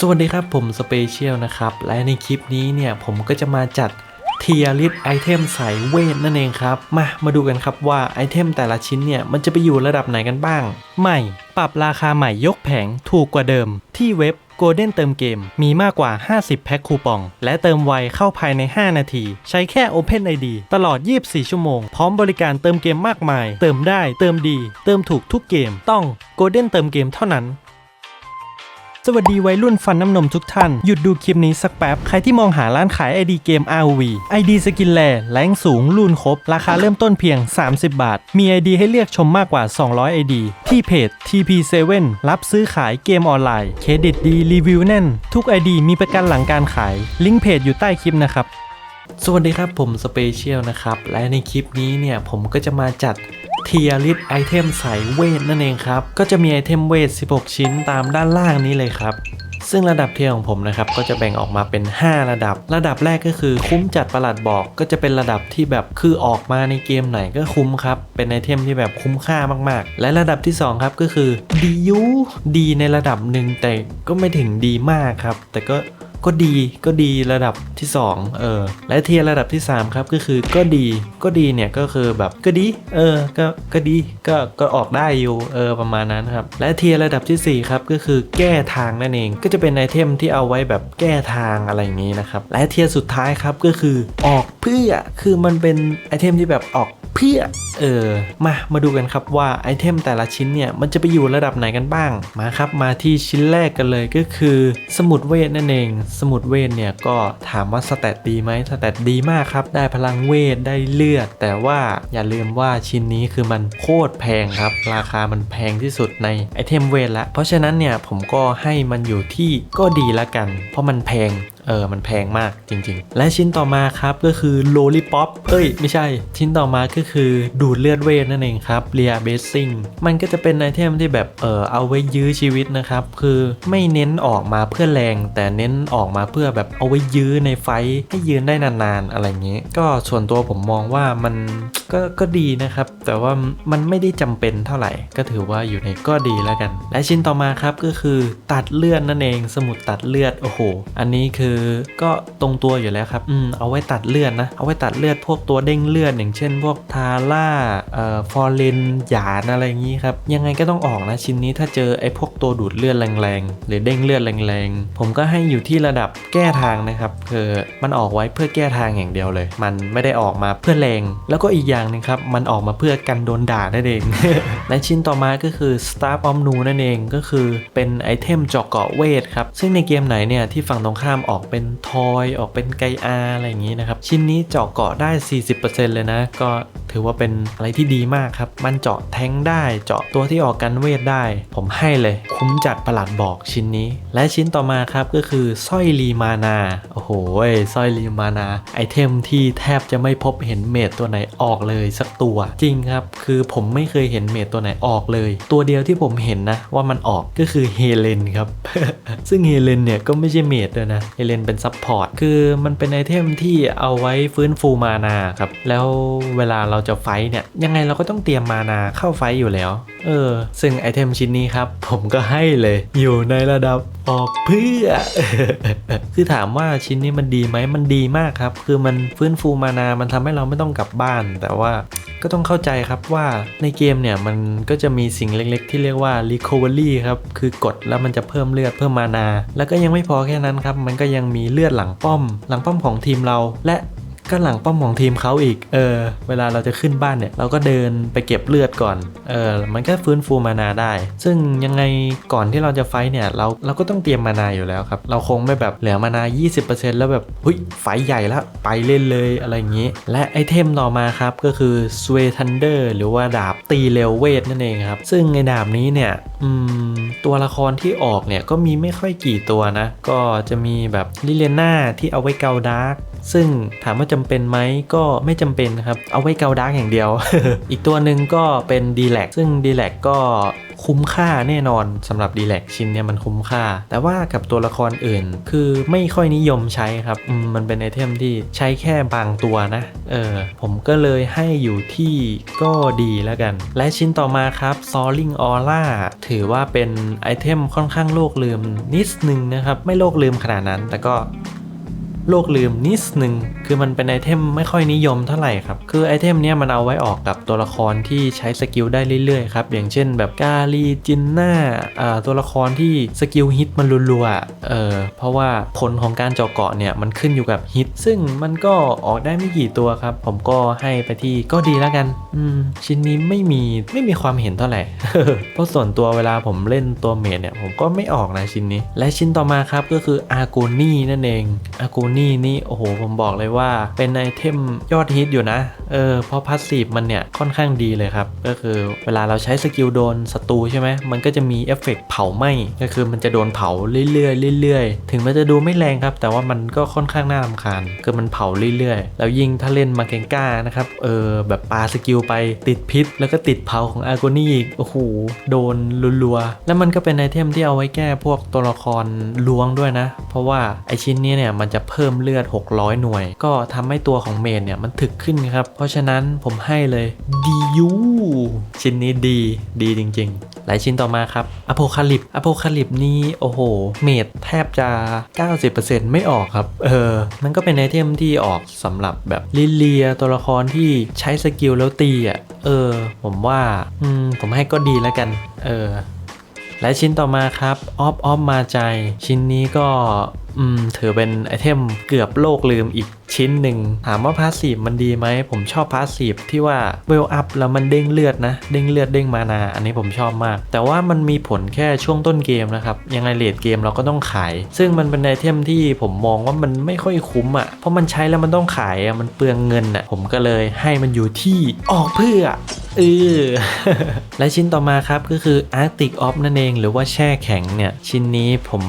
สวัสดีครับผมสเปเชียลนะครับ และในคลิปนี้เนี่ยผมก็จะมาจัดเทียริสไอเทมสายเวทนั่นเองครับ มามาดูกันครับว่าไอเทมแต่ละชิ้นเนี่ย มันจะไปอยู่ระดับไหนกันบ้าง ใหม่ ปรับราคาใหม่ยกแผงถูกกว่าเดิม ที่เว็บ Golden เติมเกมมีมากกว่า 50 แพ็คคูปอง และเติมไวเข้าภายใน 5 นาที ใช้แค่ Open ID ตลอด 24 ชั่วโมง พร้อมบริการเติมเกมมากมาย เติมได้ เติมดี เติมถูกทุกเกม ต้อง Golden เติมเกมเท่านั้น สวัสดีวัยรุ่นฟันน้ำนมทุกท่าน หยุดดูคลิปนี้สักแป๊บ ใครที่มองหาร้านขาย ID เกม ROV ID สกินแลแรงสูงรุ่นครบ ราคาเริ่มต้นเพียง 30 บาท มี ID ให้เลือกชมมากกว่า 200 ID ที่เพจ TP7 รับซื้อขายเกมออนไลน์ เครดิตดีรีวิวแน่น ทุก ID มีประกันหลังการขาย ลิงก์เพจอยู่ใต้คลิปนะครับ สวัสดีครับผมสเปเชียลนะครับ และในคลิปนี้เนี่ยผมก็จะมาจัด เทียริสไอเทมสายเวทนั่นเองครับ ก็จะมีไอเทมเวท 16 ชิ้นตามด้านล่างนี้เลยครับซึ่งระดับเทียของผมนะครับก็จะแบ่งออกมาเป็น 5 ระดับ ระดับแรกก็คือคุ้มจัดประหลัดบอก ก็จะเป็นระดับที่แบบคือออกมาในเกมไหนก็คุ้มครับ เป็นไอเทมที่แบบคุ้มค่ามากๆ และระดับที่ 2 ครับก็คือดียูดีในระดับหนึ่งแต่ก็ไม่ถึงดีมากครับ แต่ก็ ก็ดีก็ดีระดับที่2เออและเทียร์ระดับที่ 3 ครับก็คือก็ดีก็ดีเนี่ยก็คือแบบก็ดีเออก็ก็ดีก็ก็ออกได้อยู่เออประมาณนั้นครับและเทียร์ระดับทีสี่ 4 ครับก็คือแก้ทางนั่นเองก็จะเป็นไอเทมที่เอาไว้แบบแก้ทางอะไรอย่างนี้นะครับและเทียร์สุดท้ายครับก็คือออกเพื่อคือมันเป็นไอเทมที่แบบออก เพื่อเออมามาดูกันครับว่าไอเทมแต่ละชิ้นเนี่ย มันจะไปอยู่ระดับไหนกันบ้าง มาครับมาที่ชิ้นแรกกันเลยก็คือ สมุดเวทนั่นเอง สมุดเวทเนี่ยก็ถามว่าสแตตดีไหมสแตตดีมากครับ ได้พลังเวทได้เลือด แต่ว่าอย่าลืมว่าชิ้นนี้คือมันโคตรแพงครับ ราคามันแพงที่สุดในไอเทมเวทละเพราะฉะนั้นเนี่ยผมก็ให้มันอยู่ที่ก็ดีละกัน เพราะมันแพง เออมันแพงมากจริง ๆ และชิ้นต่อมาครับก็คือโลลิป o p เอ้ย ไม่ใช่ ชิ้นต่อมาก็คือดูดเลือดเวทนั่นเองครับเรียเบสซิ่งมันก็จะเป็นไอเทมที่แบบเออเอาไว้ยื้อชีวิตนะครับ คือไม่เน้นออกมาเพื่อแรง แต่เน้นออกมาเพื่อแบบเอาไว้ยื้อในไฟให้ยืนได้นานๆ อะไรอย่างนี้ก็ส่วนตัวผมมองว่ามัน ก็ก็ดีนะครับ แต่ว่ามันไม่ได้จำเป็นเท่าไหร่ ก็ถือว่าอยู่ในก็ดีแล้วกัน และชิ้นต่อมาครับก็คือตัดเลือดนั่นเอง สมุดตัดเลือดโอ้โห อันนี้คือก็ตรงตัวอยู่แล้วครับอืมเอาไว้ตัดเลือดนะ เอาไว้ตัดเลือดพวกตัวเด้งเลือดอย่างเช่น พวกทาร่าเอ่อฟอร์เรนหยานอะไรอย่างนี้ครับยังไงก็ต้องออกนะชิ้นนี้ถ้าเจอไอ้พวกตัวดูดเลือดแรงๆหรือเด้งเลือดแรงๆ ผมก็ให้อยู่ที่ระดับแก้ทางนะครับคือมันออกไว้เพื่อแก้ทางอย่างเดียวเลย มันไม่ได้ออกมาเพื่อแรงแล้วก็อีกอย่างหนึงครับ มันออกมาเพื่อกันโดนด่านั่นเอง และชิ้นต่อมาก็คือ Star of Nu นั่นเองก็คือเป็นไอเทมเจาะเกาะเวทครับ ซึ่งในเกมไหนเนี่ยที่ฝั่งตรงข้ามออกเป็นทอยออกเป็นไกอาอะไรอย่างนี้นะครับ ชิ้นนี้เจาะเกาะได้ 40%เลยนะ ก็ถือว่าเป็นอะไรที่ดีมากครับ มันเจาะแทงได้เจาะตัวที่ออกกันเวทได้ ผมให้เลย คุ้มจัดประหลัดบอกชิ้นนี้ และชิ้นต่อมาครับก็คือสร้อยลีมานาโอ้โหสร้อยลีมานาไอเทมที่แทบจะไม่พบเห็นเมดตัวไหนออกเลยสักตัว จริงครับ คือผมไม่เคยเห็นเมดตัวไหนออกเลย ตัวเดียวที่ผมเห็นนะ ว่ามันออกก็คือเฮเลนครับ ซึ่งเฮเลนเนี่ยก็ไม่ใช่เมดด้วยนะเฮเลนเป็นซับพอร์ตคือมันเป็นไอเทมที่เอาไว้ฟื้นฟูมานาครับแล้วเวลาเราจะไฟเนี่ยยังไงเราก็ต้องเตรียมมานาเข้าไฟอยู่แล้ว เออ ซึ่งไอเทมชิ้นนี้ครับ ผมก็ให้เลยอยู่ในระดับออกเพื่อ คือถามว่าชิ้นนี้มันดีไหมมันดีมากครับ คือมันฟื้นฟูมานา มันทำให้เราไม่ต้องกลับบ้าน แต่ว่าก็ต้องเข้าใจครับว่าในเกมเนี่ยมันก็จะมีสิ่งเล็กๆ ที่เรียกว่า recovery ครับคือกดแล้วมันจะเพิ่มเลือดเพิ่มมานา แล้วก็ยังไม่พอแค่นั้นครับมันก็ยังมีเลือดหลังป้อม หลังป้อมของทีมเรา และ ก็หลังป้อมของทีมเขาอีก เออ เวลาเราจะขึ้นบ้านเนี่ย เราก็เดินไปเก็บเลือดก่อน เออ มันก็ฟื้นฟูมานาได้ ซึ่งยังไงก่อนที่เราจะไฟเนี่ย เราเราก็ต้องเตรียมมานาอยู่แล้วครับ เราคงไม่แบบเหลือมานา 20%แล้วแบบเฮ้ยไฟใหญ่แล้วไปเล่นเลยอะไรอย่างนี้ และไอเทมต่อมาครับก็คือ s w a y Thunder หรือว่าดาบตีเร็วเวทนั่นเองครับ ซึ่งในดาบนี้เนี่ย อืม ตัวละครที่ออกเนี่ยก็มีไม่ค่อยกี่ตัวนะ ก็จะมีแบบลิเลน่าที่เอาไว้เกาดาร์ก ซึ่งถามว่าจำเป็นไหมก็ไม่จำเป็นครับ เอาไว้เกาดาร์กอย่างเดียว อีกตัวหนึ่งก็เป็น d ีแลกซึ่ง d ีแลกก็คุ้มค่าแน่นอนสำหรับดีแลกชิ้นเนี่ยมันคุ้มค่า แต่ว่ากับตัวละครอื่น คือไม่ค่อยนิยมใช้ครับมมันเป็นไอเทมที่ใช้แค่บางตัวนะ เออ ผมก็เลยให้อยู่ที่ก็ดีแล้วกัน และชิ้นต่อมาครับ Soaring Aura ถือว่าเป็นไอเทมค่อนข้างโลกลืมนิดนึงนะครับ ไม่โลกลืมขนาดนั้น แต่ก็ โลกลืมนิดนึง คือมันเป็นไอเทมไม่ค่อยนิยมเท่าไหร่ครับ คือไอเทมเนี้ยมันเอาไว้ออกกับตัวละครที่ใช้สกิลได้เรื่อยๆครับ อย่างเช่นแบบกาลีจินน่าอ่าตัวละครที่สกิลฮิตมันรัวๆเออเพราะว่าผลของการเจาะเกาะเนี่ยมันขึ้นอยู่กับฮิต ซึ่งมันก็ออกได้ไม่กี่ตัวครับ ผมก็ให้ไปที่ก็ดีแล้วกัน อืม ชิ้นนี้ไม่มีไม่มีความเห็นเท่าไหร่ เพราะส่วนตัวเวลาผมเล่นตัวเมดเนี่ยผมก็ไม่ออกนะชิ้นนี้ และชิ้นต่อมาครับก็คืออากูนี่นั่นเองอากูนนี่โอ้โหผมบอกเลยว่า เป็นไอเทมยอดฮิตอยู่นะ เออเพราะพาสซีฟมันเนี่ยค่อนข้างดีเลยครับ ก็คือเวลาเราใช้สกิลโดนศัตรูใช่ไหมมันก็จะมีเอฟเฟกต์เผาไหม้ก็คือมันจะโดนเผาเรื่อยๆเรื่อยๆ ถึงมันจะดูไม่แรงครับ แต่ว่ามันก็ค่อนข้างน่ารำคาญคือมันเผาเรื่อยๆ แล้วยิ่งถ้าเล่นมาเกงก้านะครับเออแบบปาสกิลไปติดพิษ แล้วก็ติดเผาของอากนี่อีกโอ้โหโดนรัวๆแล้วมันก็เป็นไอเทมที่เอาไว้แก้พวกตัวละครล้วงด้วยนะ เพราะว่าไอชิ้นนี้เนี่ยมันจะเพิ่มเลือด 600 หน่วย ก็ทำให้ตัวของเมนเนี่ยมันถึกขึ้นครับ เพราะฉะนั้นผมให้เลยดียูชิ้นนี้ดีดีจริง ๆ หลายชิ้นต่อมาครับอโพคาลิปอโพคาลิปนี่โอ้โห เมดแทบจะ 90%ไม่ออกครับ เออ มันก็เป็นไอเทมที่ออกสำหรับแบบลิเลียตัวละครที่ใช้สกิลแล้วตีอะเออ ผมว่าอืมผมให้ก็ดีแล้วกัน เออและชิ้นต่อมาครับออฟออฟมาใจ ชิ้นนี้ก็ อืมถือเป็นไอเทมเกือบโลกลืมอีกชิ้นหนึ่ง ถามว่าพาสซีฟมันดีไหม ผมชอบพาสซีฟที่ว่าเวลอัพแล้วมันเด้งเลือดนะ เด้งเลือดเด้งมานา อันนี้ผมชอบมาก แต่ว่ามันมีผลแค่ช่วงต้นเกมนะครับ ยังไงเลดเกมเราก็ต้องขาย ซึ่งมันเป็นไอเทมที่ผมมองว่ามันไม่ค่อยคุ้มอะ่ะ เพราะมันใช้แล้วมันต้องขายอะ่ะ มันเปลืองเงินอะ่ะ ผมก็เลยให้มันอยู่ที่ออกเพื่อเออและชิ้นต่อมาครับก็คือ Arctic Off นั่นเอง หรือว่าแช่แข็งเนี่ย ชิ้นนี้ผม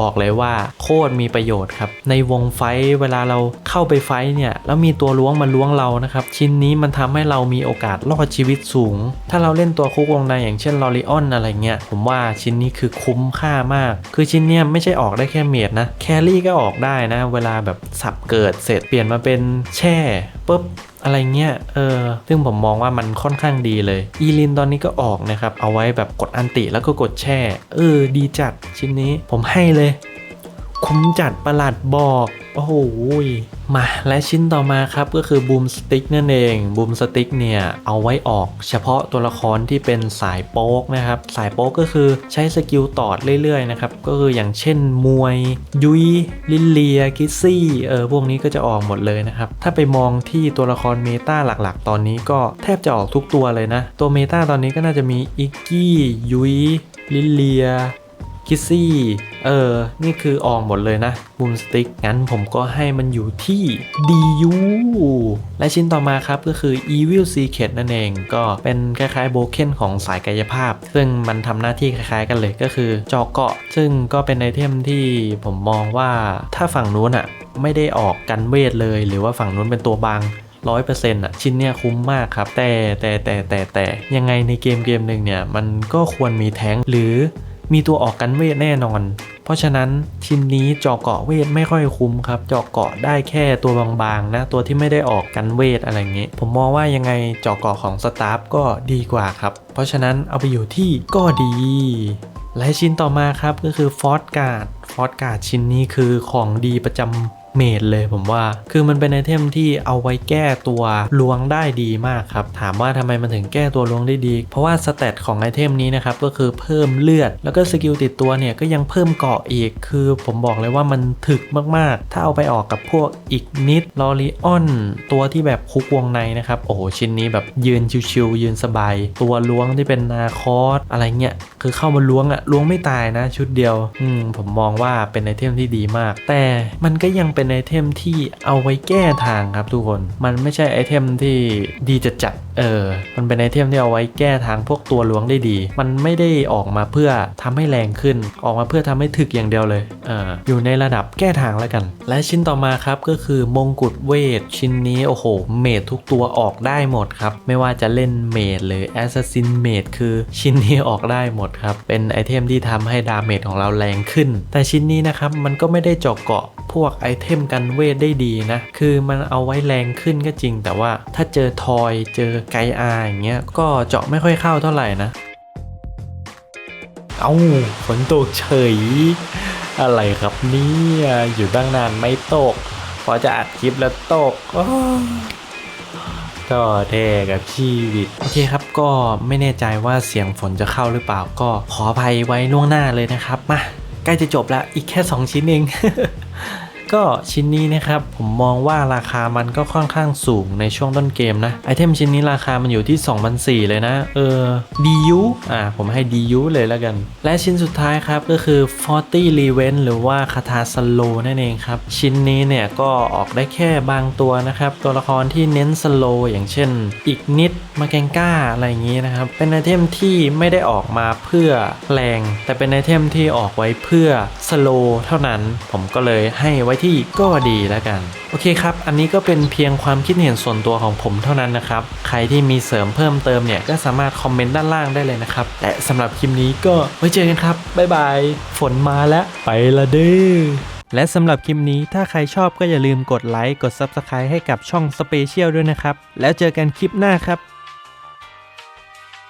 บอกเลยว่าโคตรมีประโยชน์ครับ ในวงไฟเวลาเราเข้าไปไฟเนี่ย แล้วมีตัวล้วงมาล้วงเรานะครับ ชิ้นนี้มันทำให้เรามีโอกาสรอดชีวิตสูง ถ้าเราเล่นตัวคุกวงในอย่างเช่นลอริออนอะไรเงี้ย ผมว่าชิ้นนี้คือคุ้มค่ามาก คือชิ้นเนี้ยไม่ใช่ออกได้แค่เมดนะ แครี่ก็ออกได้นะ เวลาแบบสับเกิดเสร็จเปลี่ยนมาเป็นแช่ปุ๊บอะไรเงี้ย เออ ซึ่งผมมองว่ามันค่อนข้างดีเลย อีลินตอนนี้ก็ออกนะครับ เอาไว้แบบกดอันติแล้วก็กดแช่ เออ ดีจัดชิ้นนี้ผมให้เลย คุ้มจัดประหลัดบอก โอ้โหยมาและชิ้นต่อมาครับก็คือบูมสติ๊กนั่นเองบูมสติ๊กเนี่ย เอาไว้ออกเฉพาะตัวละครที่เป็นสายโป๊กนะครับ สายโป๊กก็คือใช้สกิลตอดเรื่อยๆนะครับ ก็คืออย่างเช่นมวย ยุยลิเลียกิซี่เออพวกนี้ก็จะออกหมดเลยนะครับ ถ้าไปมองที่ตัวละครเมตาหลักๆ ตอนนี้ก็แทบจะออกทุกตัวเลยนะ ตัวเมตาตอนนี้ก็น่าจะมีอิกกี้ยุยลิเลีย คิสซี่ เออ นี่คือออกหมดเลยนะบูมสติ๊ก งั้นผมก็ให้มันอยู่ที่ DU และชิ้นต่อมาครับก็คือ Evil Secret นั่นเอง ก็เป็นคล้ายๆโบเคนของสายกายภาพ ซึ่งมันทำหน้าที่คล้ายๆกันเลยก็คือจอเกาะ ซึ่งก็เป็นไอเทมที่ผมมองว่าถ้าฝั่งนู้นอะไม่ได้ออกกันเวทเลย หรือว่าฝั่งนู้นเป็นตัวบางร้อยเปอร์เซ็นต์อะชิ้นเนี้ยคุ้มมากครับ แต่แต่แต่แต่แต่ยังไงในเกมเกมหนึ่งเนี่ย มันก็ควรมีแท้งหรือ มีตัวออกกันเวทแน่นอน เพราะฉะนั้นชิ้นนี้เจาะเกาะเวทไม่ค่อยคุ้มครับเจาะเกาะได้แค่ตัวบางๆนะตัวที่ไม่ได้ออกกันเวทอะไรเงี้ยผมมองว่ายังไงเจาะเกาะของสตาฟก็ดีกว่าครับ เพราะฉะนั้นเอาไปอยู่ที่ก็ดี และชิ้นต่อมาครับก็คือฟอสการ์ดฟอสการ์ดชิ้นนี้คือของดีประจำ เมดเลยผมว่า คือมันเป็นไอเทมที่เอาไว้แก้ตัวล้วงได้ดีมากครับ ถามว่าทำไมมันถึงแก้ตัวล้วงได้ดี เพราะว่าสเตตของไอเทมนี้นะครับก็คือเพิ่มเลือด แล้วก็สกิลติดตัวเนี่ยก็ยังเพิ่มเกาะอีก คือผมบอกเลยว่ามันถึกมากๆ ถ้าเอาไปออกกับพวกอีกนิดลอริออนตัวที่แบบคุกวงในนะครับ โอ้โห ชิ้นนี้แบบยืนชิวๆยืนสบาย ตัวล้วงที่เป็นนาคอสอะไรเงี้ย คือเข้ามาล้วงอะล้วงไม่ตายนะ ชุดเดียว อืมผมมองว่าเป็นไอเทมที่ดีมาก แต่มันก็ยังเป็นไอเทมที่เอาไว้แก้ทางครับทุกคน มันไม่ใช่ไอเทมที่ดีจัดจัดๆเออ มันเป็นไอเทมที่เอาไว้แก้ทางพวกตัวล้วงได้ดี มันไม่ได้ออกมาเพื่อทำให้แรงขึ้น ออกมาเพื่อทำให้ถึกอย่างเดียวเลย เออ อยู่ในระดับแก้ทางแล้วกัน และชิ้นต่อมาครับก็คือมงกุฎเวท ชิ้นนี้โอ้โห เมดทุกตัวออกได้หมดครับ ไม่ว่าจะเล่นเมดหรือแอสซัสซินเมดคือชิ้นนี้ออกได้หมดครับ เป็นไอเทมที่ทำให้ดาเมจของเราแรงขึ้น แต่ชิ้นนี้นะครับมันก็ไม่ได้เจาะเกาะ พวกไอเทมกันเวทได้ดีนะ คือมันเอาไว้แรงขึ้นก็จริง แต่ว่าถ้าเจอทอยเจอไกอาอย่างเงี้ยก็เจาะไม่ค่อยเข้าเท่าไหร่นะ เอาฝนตกเฉย อะไรครับเนี่ยอยู่ตั้งนานไม่ตก พอจะอัดคลิปแล้วตกโอ้ก็แท้กับชีวิต โอเคครับก็ไม่แน่ใจว่าเสียงฝนจะเข้าหรือเปล่าก็ขออภัยไว้ล่วงหน้าเลยนะครับ มาใกล้จะจบแล้วอีกแค่ 2 ชิ้นเอง ก็ชิ้นนี้นะครับ ผมมองว่าราคามันก็ค่อนข้างสูงในช่วงต้นเกมนะ ไอเทมชิ้นนี้ราคามันอยู่ที่2,400เลยนะ เออ DU อ่า ผมให้ DU เลยแล้วกัน และชิ้นสุดท้ายครับ ก็คือ 40 Revenge หรือว่าคาถาสโลนั่นเองครับ ชิ้นนี้เนี่ยก็ออกได้แค่บางตัวนะครับ ตัวละครที่เน้นสโลอย่างเช่น อีกนิดมาแกงก้าอะไรอย่างนี้นะครับ เป็นไอเทมที่ไม่ได้ออกมาเพื่อแรง แต่เป็นไอเทมที่ออกไว้เพื่อสโลเท่านั้น ผมก็เลยให้ไว้ที่ก็ดีแล้วกัน โอเคครับ อันนี้ก็เป็นเพียงความคิดเห็นส่วนตัวของผมเท่านั้นนะครับ ใครที่มีเสริมเพิ่มเติมเนี่ยก็สามารถคอมเมนต์ด้านล่างได้เลยนะครับ และสำหรับคลิปนี้ก็ไว้เจอกันครับ บ๊ายบาย ฝนมาแล้วไปละเด้อและสำหรับคลิปนี้ถ้าใครชอบก็อย่าลืมกดไลค์ กด Subscribe ให้กับช่อง Special ด้วยนะครับ แล้วเจอกันคลิปหน้าครับ